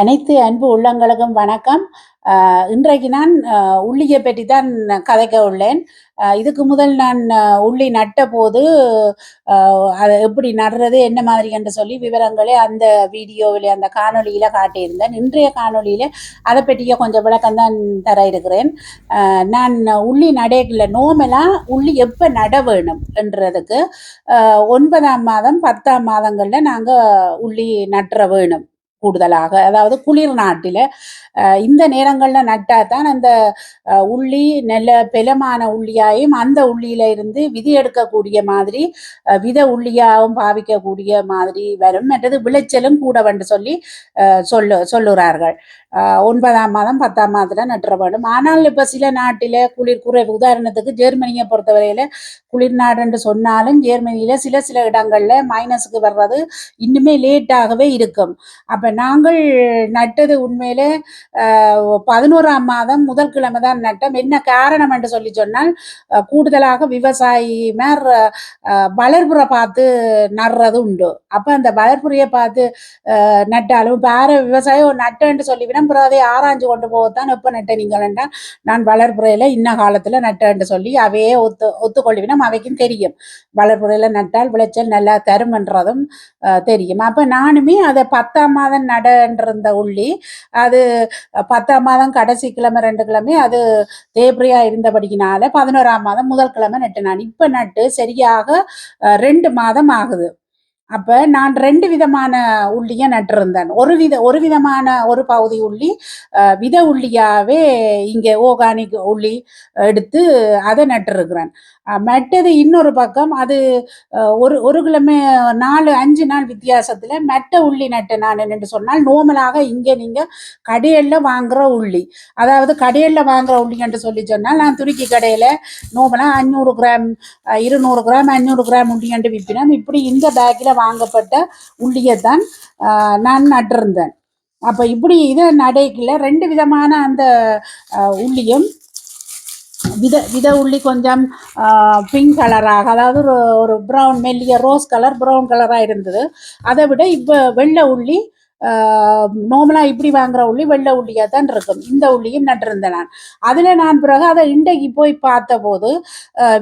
அனைத்து அன்பு உள்ளங்களுக்கும் வணக்கம். இன்றைக்கு நான் உள்ளியை பற்றி தான் கதைக்க உள்ளேன். இதுக்கு முதல் நான் உள்ளி நட்ட போது அதை எப்படி நடுறது என்ன மாதிரி என்று சொல்லி விவரங்களை அந்த வீடியோவில் அந்த காணொலியில் காட்டியிருந்தேன். இன்றைய காணொலியில் அதை பற்றிய கொஞ்சம் விளக்கம் தான் தர இருக்கிறேன். நான் உள்ளி நடையில நோமெலா உள்ளி எப்போ நட வேணும் என்றதுக்கு ஒன்பதாம் மாதம் பத்தாம் மாதங்களில் நாங்கள் உள்ளி நட்டுற வேணும். கூடுதலாக அதாவது குளிர் நாட்டில் இந்த நேரங்களில் நட்டால் தான் அந்த உள்ளி நல்ல பெலமான உள்ளியாயும் அந்த உள்ளியில இருந்து விதி எடுக்கக்கூடிய மாதிரி வித உள்ளியாகவும் பாவிக்கக்கூடிய மாதிரி வரும். மற்றது விளைச்சலும் கூட வந்து சொல்லி சொல்லு சொல்லுகிறார்கள் ஒன்பதாம் மாதம் பத்தாம் மாதத்தில் நட்டுற வேண்டும். ஆனால் இப்போ சில நாட்டில் குளிர் குறைவு. உதாரணத்துக்கு ஜெர்மனியை பொறுத்தவரையில் குளிர் நாடுன்னு சொன்னாலும் ஜெர்மனியில் சில சில இடங்களில் மைனஸுக்கு வர்றது இன்னுமே லேட்டாகவே இருக்கும். அப்போ நாங்கள் நட்டது உண்மையிலே பதினோராம் மாதம் முதல் கிழமை தான் நட்டோம். என்ன காரணம் என்று சொல்லி சொன்னால் கூடுதலாக விவசாயிமார் அஹ், வளர்ப்புற பார்த்து நடுறது உண்டு. அப்போ அந்த வளர்ப்புறையை பார்த்து நட்டாலும் இப்போ விவசாயம் விவசாயம் நட்டேன்னு சொல்லிவிடும் பிறகு அதை ஆராய்ஞ்சு கொண்டு போகத்தான் எப்போ நட்ட என்றால் நான் வளர்ப்புறையில் இன்ன காலத்தில் நட்டேன்னு சொல்லி அவையே ஒத்து ஒத்துக்கொள்ளிவிடும் அவைக்கும் தெரியும். வளர்ப்புறையில் நட்டால் விளைச்சல் நல்லா தருமன்றதும் அஹ், தெரியும். அப்போ நானுமே அதை பத்தாம் மாதம் நடன்றிருந்த உள்ளி அது பத்தாம் மாதம் கடைசி கிழமை ரெண்டு கிழமை அது தேப்ரியா இருந்தபடியினால பதினோராம் மாதம் முதல் கிழமை நட்டு நான் இப்போ நட்டு சரியாக ரெண்டு மாதம் ஆகுது. அப்போ நான் ரெண்டு விதமான உள்ளியை நட்டிருந்தேன். ஒரு வித ஒரு விதமான ஒரு பகுதி உள்ளி வித உள்ளியாவே இங்கே ஓர்கானிக் உள்ளி எடுத்து அதை நட்டிருக்கிறேன். மெட்டது மற்றது இன்னொரு பக்கம் அது ஒரு ஒரு கிழமை நாலு அஞ்சு நாள் வித்தியாசத்தில் மெட்ட உள்ளி நட்டு நான் என்று சொன்னால் நோமலாக இங்கே நீங்கள் கடையில் வாங்குற உள்ளி. அதாவது கடையில் வாங்குற உள்ளி என்று சொல்லி சொன்னால் நான் துருக்கி கடையில் நோமலாக அஞ்சூறு கிராம் இருநூறு கிராம் அஞ்சூறு கிராம் உள்ளி என்று விற்பினோம் இப்படி இந்த பேக்கில் வாங்கப்பட்ட உள்ளியை தான் நான் நட்டிருந்தேன். அப்போ இப்படி இதை நடைக்கல. ரெண்டு விதமான அந்த உள்ளியும். வித வித உள்ளி கொஞ்சம் பிங்க் கலராக அதாவது ஒரு ஒரு ப்ரௌன் மெல்லிய ரோஸ் கலர் ப்ரௌன் கலராக இருந்தது. அதை விட இப்போ வெள்ளை உள்ளி நார்மலாக இப்படி வாங்குற உள்ளி வெள்ளை உள்ளியாக தான் இருக்கும். இந்த உள்ளியும் நட்டிருந்தேன் நான். அதில் நான் பிறகு அதை இன்றைக்கு போய் பார்த்தபோது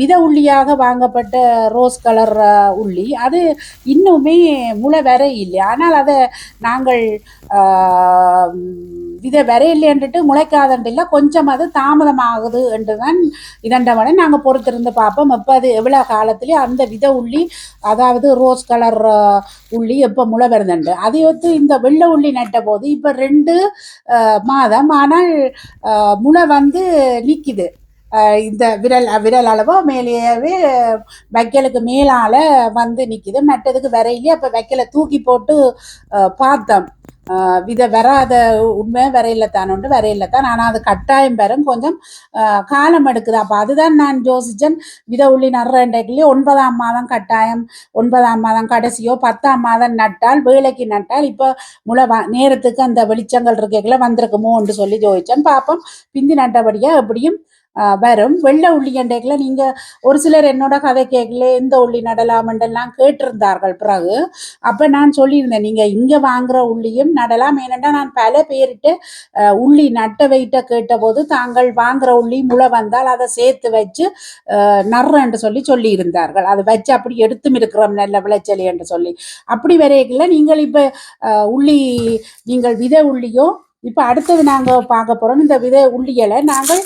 வித உள்ளியாக வாங்கப்பட்ட ரோஸ் கலர் உள்ளி. அது இன்னுமே முளை வர இல்லை. ஆனால் அதை நாங்கள் வித வரையில்லைன்ட்டு முளைக்காதண்டில்ல கொஞ்சம் அது தாமதமாகுது என்று தான் இதண்டவனை நாங்கள் பொறுத்திருந்து பார்ப்போம். எப்போ அது எவ்வளோ காலத்துலேயும் அந்த வித உள்ளி அதாவது ரோஸ் கலர் உள்ளி எப்போ முளை வருதுண்டு அதை ஒத்து இந்த வெள்ளை உள்ளி நட்ட போது இப்போ ரெண்டு மாதம் ஆனால் முளை வந்து நிற்கிது இந்த விரல் விரல் அளவோ மேலேயே வைக்கலுக்கு மேலால் வந்து நிற்கிது மற்றதுக்கு வரையிலே அப்போ வைக்கலை தூக்கி போட்டு பார்த்தோம். வித வராத உண்மை வரையில உண்டு வரையில தான். ஆனால் அது கட்டாயம் பெறும். கொஞ்சம் காலம் எடுக்குது. அப்போ அதுதான் நான் யோசிச்சேன். வித உள்ளி நடுறண்டைக்குள்ளே ஒன்பதாம் மாதம் கட்டாயம் ஒன்பதாம் மாதம் கடைசியோ பத்தாம் மாதம் நட்டால் வேலைக்கு நட்டால் இப்போ முளை வ நேரத்துக்கு அந்த வெளிச்சங்கள் இருக்கைக்குள்ள வந்திருக்குமோன்னு சொல்லி ஜோதிச்சேன் பார்ப்போம் பிந்தி நட்டபடியாக எப்படியும் வரும். வெள்ளை உள்ளி அண்டைக்குள்ள நீங்கள் ஒரு சிலர் என்னோட கதை கேட்கல எந்த உள்ளி நடலாமண்டெல்லாம் கேட்டிருந்தார்கள் பிறகு. அப்போ நான் சொல்லியிருந்தேன் நீங்கள் இங்கே வாங்குற உள்ளியும் நடலாம். ஏனென்றால் நான் பல பேர்கிட்ட உள்ளி நட்ட வைட்ட கேட்டபோது தாங்கள் வாங்குற உள்ளி முளை வந்தால் அதை சேர்த்து வச்சு அஹ், சொல்லி சொல்லியிருந்தார்கள். அதை வச்சு அப்படி எடுத்தும் இருக்கிறோம் நல்ல விளைச்சல் என்று சொல்லி. அப்படி வரையில நீங்கள் இப்போ உள்ளி நீங்கள் விதை உள்ளியோ இப்போ அடுத்தது நாங்கள் பார்க்க போகிறோம் இந்த விதை உள்ளிகளை நாங்கள்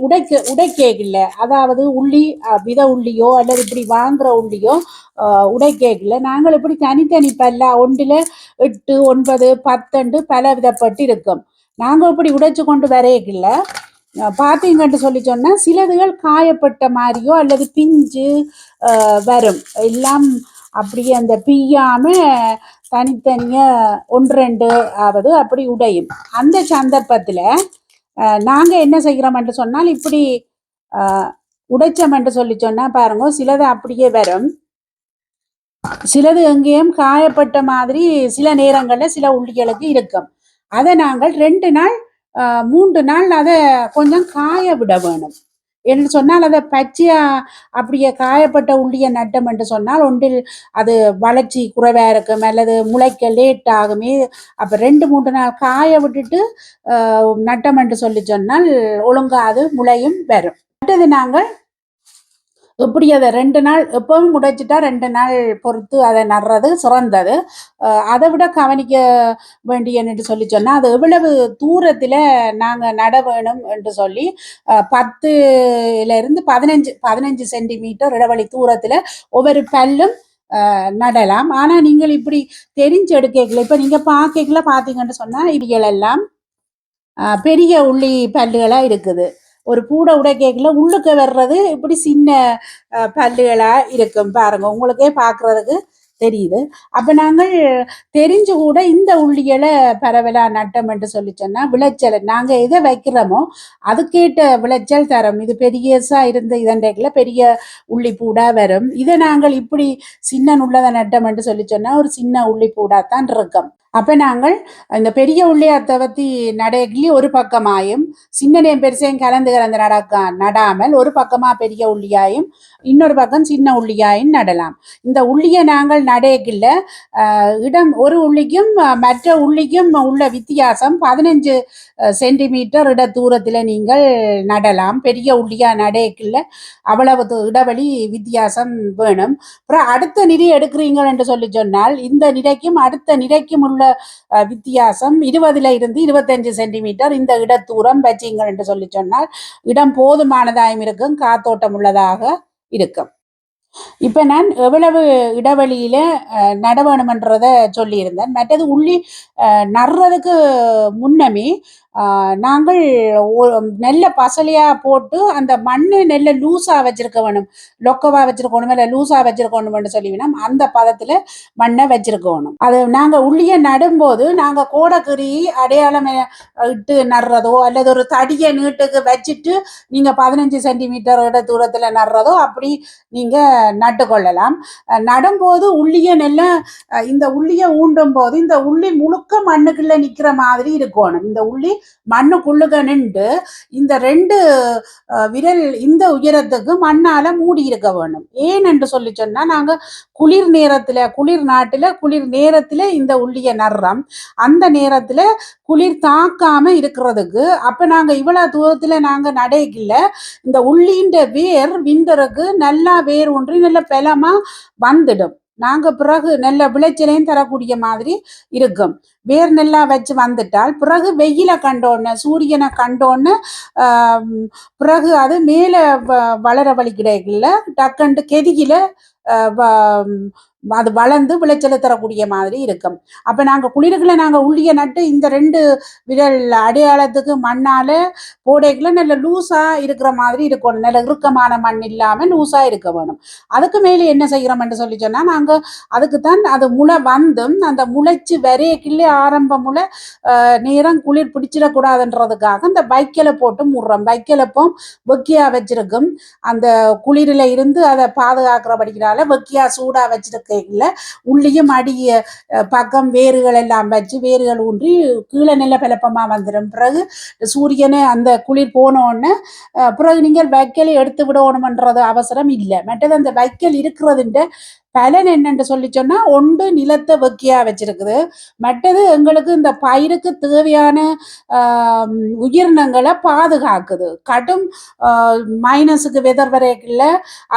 உடைக்க உடைக்கேக்கில்ல. அதாவது உள்ளி வித உள்ளியோ அல்லது இப்படி வாங்குற உள்ளியோ அஹ், உடைக்கேக்கில்ல. நாங்கள் இப்படி தனித்தனி பல்லா ஒன்றில் எட்டு ஒன்பது பத்தண்டு பல விதப்பட்டு இருக்கும் நாங்கள் இப்படி உடைச்சு கொண்டு வரையக்கில்ல. பார்த்தீங்கன்ட்டு சொல்லி சொன்னால் சிலதுகள் காயப்பட்ட மாதிரியோ அல்லது பிஞ்சு வரும். எல்லாம் அப்படியே அந்த பிய்யாமல் தனித்தனியாக ஒன்று ரெண்டு ஆவது அப்படி உடையும். அந்த சந்தர்ப்பத்தில் நாங்கள் என்ன செய்கிறோம்னு சொன்னால் இப்படி உடைச்சம் என்று சொல்லி சொன்னால் பாருங்க சிலது அப்படியே வரும். சிலது எங்கேயும் காயப்பட்ட மாதிரி சில நேரங்களில் சில உள்ளிகளுக்கு இருக்கும். அதை நாங்கள் ரெண்டு நாள் மூன்று நாள் அதை கொஞ்சம் காய விட வேணும். என்று சொன்னால் அதை பச்சையா அப்படியே காயப்பட்ட உள்ளிய நட்டம் என்று சொன்னால் ஒன்றில் அது வளர்ச்சி குறைவாக இருக்கும். அல்லது முளைக்க லேட் ஆகுமே. அப்ப ரெண்டு மூன்று நாள் காய விட்டுட்டு நட்டம் என்று சொல்லி சொன்னால் ஒழுங்கா அது முளையும் வரும். அடுத்தது நாங்கள் இப்படி அதை ரெண்டு நாள் எப்பவும் முடைச்சிட்டா ரெண்டு நாள் பொறுத்து அதை நடுறது சிறந்தது. அதை விட கவனிக்க வேண்டிய என்று சொல்லி சொன்னால் அது எவ்வளவு தூரத்தில் நாங்கள் நட வேணும் என்று சொல்லி பத்துலேருந்து பதினஞ்சு பதினஞ்சு சென்டிமீட்டர் இடைவெளி தூரத்தில் ஒவ்வொரு பல்லும் நடலாம். ஆனால் நீங்கள் இப்படி தெரிஞ்சு எடுக்கல இப்போ நீங்கள் பார்க்கல பார்த்தீங்கன்னு சொன்னால் இவைகள் எல்லாம் பெரிய உள்ளி பல்லுகளாக இருக்குது. ஒரு பூடை கேட்கல உள்ளுக்கு வர்றது இப்படி சின்ன பல்லுகளாக இருக்கும் பாருங்க. உங்களுக்கே பார்க்கறதுக்கு தெரியுது. அப்போ நாங்கள் தெரிஞ்சு கூட இந்த உள்ளிகளை பரவலாக நட்டம் என்று சொல்லி சொன்னால் விளைச்சல். நாங்கள் எதை வைக்கிறோமோ அதுக்கேட்ட விளைச்சல் தரும். இது பெரியசாக இருந்த இதண்டைக்கில் பெரிய உள்ளி வரும். இதை நாங்கள் இப்படி சின்ன உள்ளதை நட்டம் என்று சொல்லி சொன்னால் ஒரு சின்ன உள்ளி தான் இருக்கும். அப்போ நாங்கள் இந்த பெரிய உள்ளியாத்தை பற்றி நடக்கி ஒரு பக்கமாயும் சின்னனையும் பெருசையும் கலந்து கலந்து நடக்க நடாமல் ஒரு பக்கமாக பெரிய உள்ளியாயும் இன்னொரு பக்கம் சின்ன உள்ளியாயும் நடலாம். இந்த உள்ளியை நாங்கள் நடக்கில் இடம் ஒரு உள்ளிக்கும் மற்ற உள்ளிக்கும் உள்ள வித்தியாசம் பதினஞ்சு சென்டிமீட்டர் இட தூரத்தில் நீங்கள் நடலாம். பெரிய உள்ளியா நடக்கில் அவ்வளவு து- இடைவெளி வித்தியாசம் வேணும். அப்புறம் அடுத்த நிதி எடுக்கிறீங்கள் என்று சொல்லி சொன்னால் இந்த நிலைக்கும் அடுத்த நிலைக்கும் உள்ள உள்ள வித்தியாசம் இருபதுல இருந்து இருபத்தஞ்சு சென்டிமீட்டர் இந்த இடத்தூரம் வச்சிங்கள் என்று சொல்லி சொன்னால் இடம் போதுமானதாயும் இருக்கும் காத்தோட்டம் உள்ளதாக இருக்கும். இப்ப நான் எவ்வளவு இடைவெளியில நட வேணுமன்றத சொல்லியிருந்தேன். மற்றது உள்ளி நடுறதுக்கு முன்னமே நாங்கள் நெல்லை பசலையா போட்டு அந்த மண் நெல்லை லூஸாக வச்சிருக்க வேணும். லொக்கவா வச்சிருக்கணும் இல்லை லூஸாக வச்சிருக்கணும்னு சொல்லிவினோம் அந்த பதத்தில் மண்ணை வச்சிருக்கணும் அது நாங்கள் உள்ளிய நடும்போது நாங்கள் கோடக்கிரி அடையாளம் இட்டு நடுறதோ அல்லது ஒரு தடியை நீட்டுக்கு வச்சுட்டு நீங்கள் பதினஞ்சு சென்டிமீட்டர் இட தூரத்தில் நடுறதோ அப்படி நீங்கள் நட்டுக்கொள்ளலாம் நடும்போது உள்ளிய நெல்லை இந்த உள்ளியை ஊண்டும் போது இந்த உள்ளி முழுக்க மண்ணுக்குள்ளே நிற்கிற மாதிரி இருக்கணும். இந்த உள்ளி மண்ணுக்குள்ளுக நின்று இந்த ரெண்டு விரல் இந்த உயரத்துக்கு மண்ணால மூடி இருக்க வேணும். ஏன் என்று சொல்லி சொன்னா நாங்க குளிர் நேரத்துல குளிர் நாட்டுல குளிர் நேரத்துல இந்த உள்ளிய நர்றம். அந்த நேரத்துல குளிர் தாக்காம இருக்கிறதுக்கு அப்ப நாங்க இவ்வளவு தூரத்துல நாங்க நடைக்கல. இந்த உள்ளின்ற வேர் விண்டருக்கு நல்லா வேர் ஒன்றி நல்ல பலமா வந்துடும். நாங்க பிறகு நல்ல விளைச்சலையும் தரக்கூடிய மாதிரி இருக்கும். வேர் நெல்லாக வச்சு வந்துட்டால் பிறகு வெயில கண்டோன்னு சூரியனை கண்டோன்னு பிறகு அது மேல வ- வளர வழி கிடைக்கல. டக்கண்டு கெதியில அது வளர்ந்து விளைச்சலை தரக்கூடிய மாதிரி இருக்கும். அப்போ நாங்கள் குளிர்களை நாங்கள் உள்ளிய நட்டு இந்த ரெண்டு விரல் அடையாளத்துக்கு மண்ணால் போடைகளை நல்ல லூஸாக இருக்கிற மாதிரி இருக்கணும். நல்ல இறுக்கமான மண் இல்லாமல் லூஸாக இருக்க வேணும். அதுக்கு மேலே என்ன செய்கிறோம்னு சொல்லி சொன்னால் நாங்கள் அதுக்கு தான் அது முளை வந்தும் அந்த முளைச்சு வரையக்கிள்ளே ஆரம்ப முளை நேரம் குளிர் பிடிச்சிடக்கூடாதுன்றதுக்காக அந்த வைக்கலை போட்டு முடுறோம். வைக்கலப்போம் வெக்கியா வச்சிருக்கும். அந்த குளிரில் இருந்து அதை பாதுகாக்கிற படிக்கிறால வெக்கியாக வெக்கியா வச்சிருக்கு இருக்கையில் உள்ளேயும் அடிய பக்கம் வேர்கள் எல்லாம் வச்சு வேர்கள் ஊன்றி கீழே நில பிளப்பமாக வந்துடும் பிறகு சூரியனை அந்த குளிர் போனோடனே பிறகு நீங்கள் வைக்கலை எடுத்து விடணுமன்றது அவசரம் இல்லை. மற்றது அந்த வைக்கல் இருக்கிறதுன்ற பலன் என்னென்று சொல்லி சொன்னால் ஒன்று நிலத்தை வெக்கியாக வச்சிருக்குது. மற்றது எங்களுக்கு இந்த பயிருக்கு தேவையான உயிரினங்களை பாதுகாக்குது. கடும் மைனஸுக்கு வெதர் வரைக்குள்ள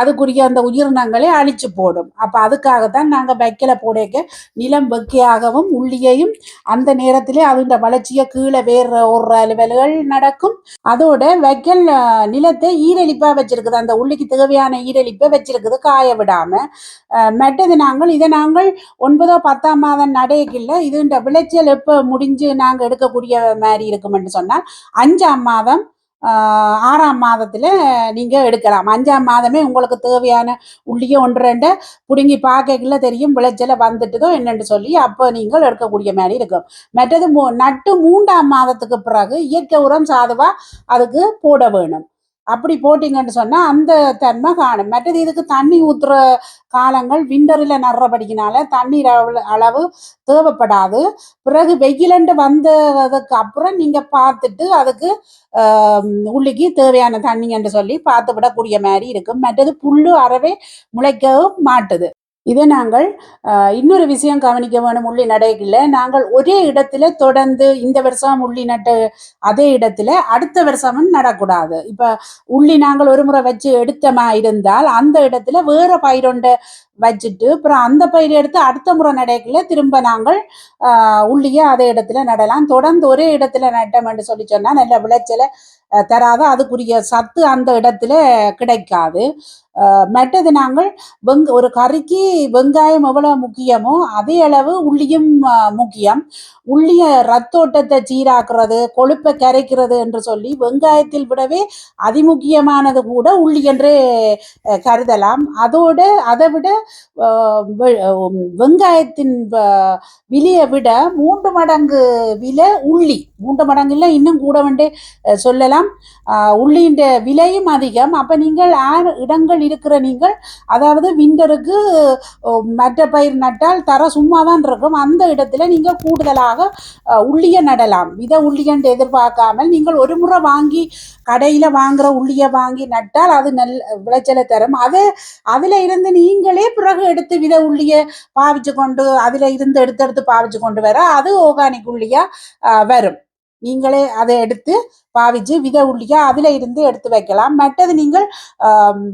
அதுக்குரிய அந்த உயிரினங்களை அழிச்சு போடும். அப்போ அதுக்காகத்தான் நாங்கள் வைக்கல போடைக்க நிலம் வெக்கியாகவும் உள்ளியையும் அந்த நேரத்திலே அதுண்ட வளர்ச்சியை கீழே வேறு ஒரு அலுவல்கள் நடக்கும். அதோட வைக்கல் நிலத்தை ஈரழிப்பாக வச்சிருக்குது. அந்த உள்ளிக்கு தேவையான ஈரழிப்பை வச்சிருக்குது காய விடாமல் மற்றது நாங்கள் இதை நாங்கள் ஒன்பதோ பத்தாம் மாதம் நடையக்கில்ல இதுன்ற விளைச்சல் எப்போ முடிஞ்சு நாங்கள் எடுக்கக்கூடிய மாதிரி இருக்குமென்று சொன்னால் அஞ்சாம் மாதம் ஆறாம் மாதத்தில் நீங்கள் எடுக்கலாம். அஞ்சாம் மாதமே உங்களுக்கு தேவையான உள்ளிய ஒன்று ரெண்டை பிடுங்கி பார்க்கல தெரியும் விளைச்சல வந்துட்டுதோ என்னென்னு சொல்லி அப்போ நீங்கள் எடுக்கக்கூடிய மாதிரி இருக்கும். மற்றது மூ- நட்டு மூன்றாம் மாதத்துக்கு பிறகு இயற்கை உரம் சாதுவாக அதுக்கு போட வேணும். அப்படி போட்டிங்கன்னு சொன்னால் அந்த தன்மை காணும். மற்றது இதுக்கு தண்ணி ஊற்றுற காலங்கள் விண்டரில் நடுறபடிக்கினால தண்ணீர் அளவு அளவு தேவைப்படாது. பிறகு வெயிலண்டு வந்ததுக்கு அப்புறம் நீங்கள் பார்த்துட்டு அதுக்கு உள்ளிக்கு தேவையான தண்ணி என்று சொல்லி பார்த்து விடக்கூடிய மாதிரி இருக்கும். மற்றது புல்லு அறவே முளைக்கவும் மாட்டுது. இதை நாங்கள் ஆஹ், இன்னொரு விஷயம் கவனிக்க வேணும் உள்ளி நடைகளில் நாங்கள் ஒரே இடத்துல தொடர்ந்து இந்த வருஷம் உள்ளி நட்டு அதே இடத்துல அடுத்த வருஷமும் நடக்கூடாது. இப்போ உள்ளி நாங்கள் ஒரு முறை வச்சு எடுத்தமா இருந்தால் அந்த இடத்துல வேற பயிரொண்ட வச்சுட்டு அப்புறம் அந்த பயிர் எடுத்து அடுத்த முறை நடைக்குள்ள திரும்ப நாங்கள் உள்ளியே அதே இடத்துல நடலாம். தொடர்ந்து ஒரே இடத்துல நட்டோம்னு சொல்லி சொன்னால் நல்ல விளைச்சலை தராத அதுக்குரிய சத்து அந்த இடத்துல கிடைக்காது. மற்றது நாங்கள் வெங்க ஒரு கறிக்கு வெங்காயம் எவ்வளோ முக்கியமோ அதே அளவு உள்ளியும் முக்கியம். உள்ளிய ரத்தோட்டத்தை சீராக்குறது கொழுப்பை கரைக்கிறது என்று சொல்லி வெங்காயத்தில் விடவே அதிமுக்கியமானது கூட உள்ளி என்றே கருதலாம். அதோடு அதை விட வெங்காயத்தின் விலையை விட மூன்று மடங்கு விலை உள்ளி. மூன்று மடங்கு இல்லை இன்னும் கூட வேண்டே சொல்லலாம். ஆஹ், உள்ளின்ற விலையும் அதிகம். அப்போ நீங்கள் ஆறு இடங்கள் இருக்கிற நீங்கள் அதாவது விண்டருக்கு மற்ற பயிர் நட்டால் தர சும்மா தான் இருக்கும். அந்த இடத்துல நீங்கள் கூடுதலாக உள்ளிய நடலாம். வித உள்ளியன்று எதிர்பார்க்காமல் நீங்கள் ஒரு முறை வாங்கி கடையில் வாங்குற உள்ளியை வாங்கி நட்டால் அது நல் விளைச்சலை தரும். அது அதில் இருந்து நீங்களே பிறகு எடுத்து வித உள்ளியை பாவிச்சு கொண்டு அதில் இருந்து எடுத்து எடுத்து பாவிச்சு கொண்டு வர அது ஆர்கானிக் உள்ளியா அஹ், வரும். நீங்களே அதை எடுத்து பாவிச்சு வித உள்ளியா அதில் இருந்து எடுத்து வைக்கலாம். மற்றது நீங்கள்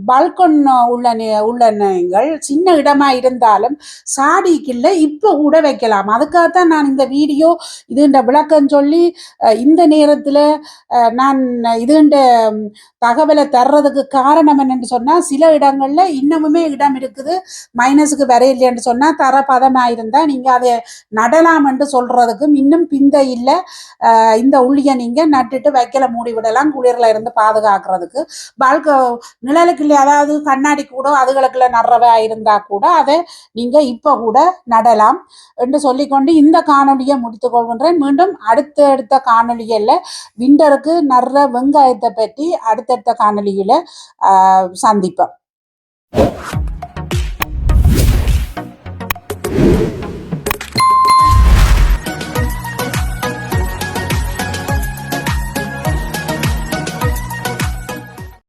பால்கன் உள்ள நி- உள்ள நீங்கள் சின்ன இடமா இருந்தாலும் சாடிக்குள்ள இப்போ கூட வைக்கலாம். அதுக்காகத்தான் நான் இந்த வீடியோ இதுன்ற விளக்கம் சொல்லி இந்த நேரத்தில் நான் இதுன்ற தகவலை தர்றதுக்கு காரணம் என்னன்னு சொன்னால் சில இடங்கள்ல இன்னமுமே இடம் இருக்குது மைனஸுக்கு வரையில்லைன்னு சொன்னால் தர பதமாக இருந்தால் நீங்கள் அதை நடலாம் என்று சொல்றதுக்கும் இன்னும் பிந்த இல்லை. இந்த உள்ளியை நீங்கள் நட்டுட்டு வைக்கல மூடி விடலாம் குளிரில் இருந்து பாதுகாக்கிறதுக்கு. பால்க நிழலுக்குள்ளே அதாவது கண்ணாடி கூட அதுகளுக்குள்ள நடுறவா இருந்தால் கூட அதை நீங்கள் இப்போ கூட நடலாம் என்று சொல்லிக்கொண்டு இந்த காணொலியை முடித்துக் கொள்கின்றேன். மீண்டும் அடுத்தடுத்த காணொலிகளில் விண்டருக்கு நடுற வெங்காயத்தை பற்றி அடுத்தடுத்த காணொளியில் சந்திப்போம்.